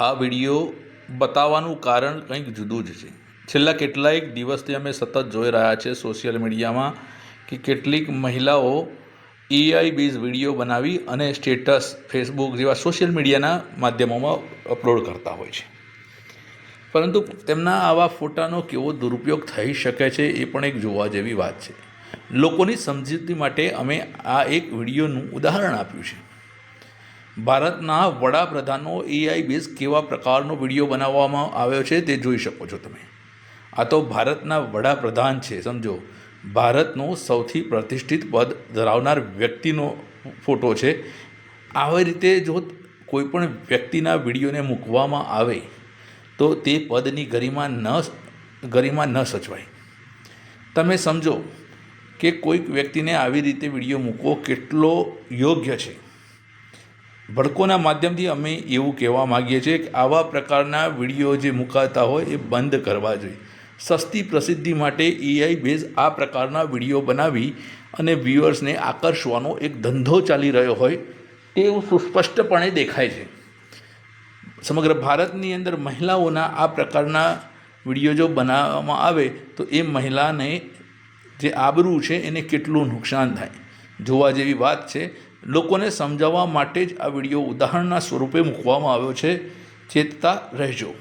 આ વીડિયો બતાવવાનું કારણ કંઈક જુદું જ છે. છેલ્લા કેટલાયક દિવસથી અમે સતત જોઈ રહ્યા છે સોશિયલ મીડિયામાં કે કેટલીક મહિલાઓ એઆઈ બેઝ વીડિયો બનાવી અને સ્ટેટસ ફેસબુક જેવા સોશિયલ મીડિયાના માધ્યમોમાં અપલોડ કરતા હોય છે. પરંતુ તેમના આવા ફોટાનો કેવો દુરુપયોગ થઈ શકે છે એ પણ એક જોવા જેવી વાત છે. લોકોની સમજૂતી માટે અમે આ એક વિડીયોનું ઉદાહરણ આપ્યું છે. ભારતના વડાપ્રધાનનો એઆઈ બેઝ કેવા પ્રકારનો વીડિયો બનાવવામાં આવ્યો છે તે જોઈ શકો છો તમે. આ તો ભારતના વડાપ્રધાન છે, સમજો. ભારતનો સૌથી પ્રતિષ્ઠિત પદ ધરાવનાર વ્યક્તિનો ફોટો છે. આવી રીતે જો કોઈપણ વ્યક્તિના વિડીયોને મૂકવામાં આવે, તો તે પદની ગરિમા ન ગરિમા ન સચવાય. તમે સમજો કે કોઈક વ્યક્તિને આવી રીતે વીડિયો મૂકવો કેટલો યોગ્ય છે. ભડકોના માધ્યમથી અમે એવું કહેવા માગીએ છીએ કે આવા પ્રકારના વીડિયો જે મુકાતા હોય એ બંધ કરવા જોઈએ. સસ્તી પ્રસિદ્ધિ માટે એઆઈ બેઝ આ પ્રકારના વીડિયો બનાવી અને વ્યુઅર્સને આકર્ષવાનો એક ધંધો ચાલી રહ્યો હોય તેવું સુસ્પષ્ટપણે દેખાય છે. સમગ્ર ભારતની અંદર મહિલાઓના આ પ્રકારના વીડિયો જો બનાવવામાં આવે તો એ મહિલાને જે આબરૂ છે એને કેટલું નુકસાન થાય. જોવા જેવી વાત છે લોકોને સમજાવવા માટે જ આ વીડિયો ઉદાહરણના સ્વરૂપે મૂકવામાં આવ્યો છે. ચેતતા રહેજો.